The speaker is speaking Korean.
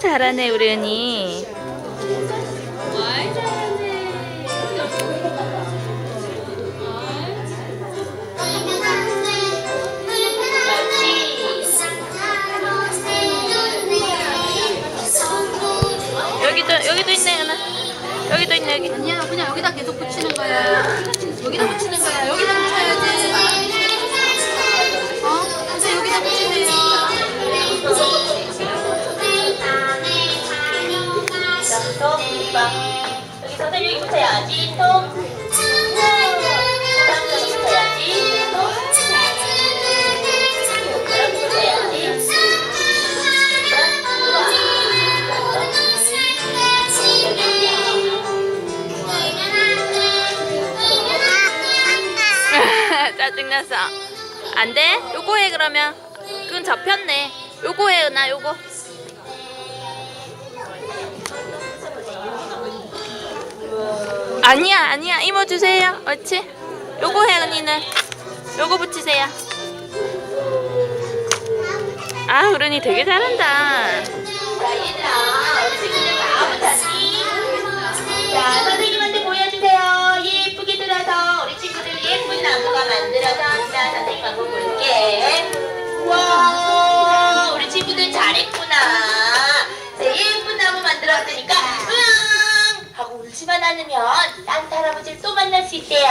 잘하네 우리 은이. 여기도 있네 은아. 여기도 있네 여기. 아니야 그냥 여기다 계속 붙이는 거야 여기다 붙이는 거야 여기 똥, 똥. 여기 선생님 여기 붙여야지. 똥. 여기 붙여야지. 똥. 여기 붙여야지. 짜증났어. 안 돼? 요거 해 그러면. 그건 접혔네. 요거 해 은아 요거. 아니야 아니야 이모 주세요. 옳지? 요거 해 은이는. 요거 붙이세요. 아 우른이 되게 잘한다. 예쁘게 들어서 우리 친구들 예쁜 나무가 만들어서 자, 선생님 볼게. 않으면 산타 할아버지를 또 만날 수 있대요.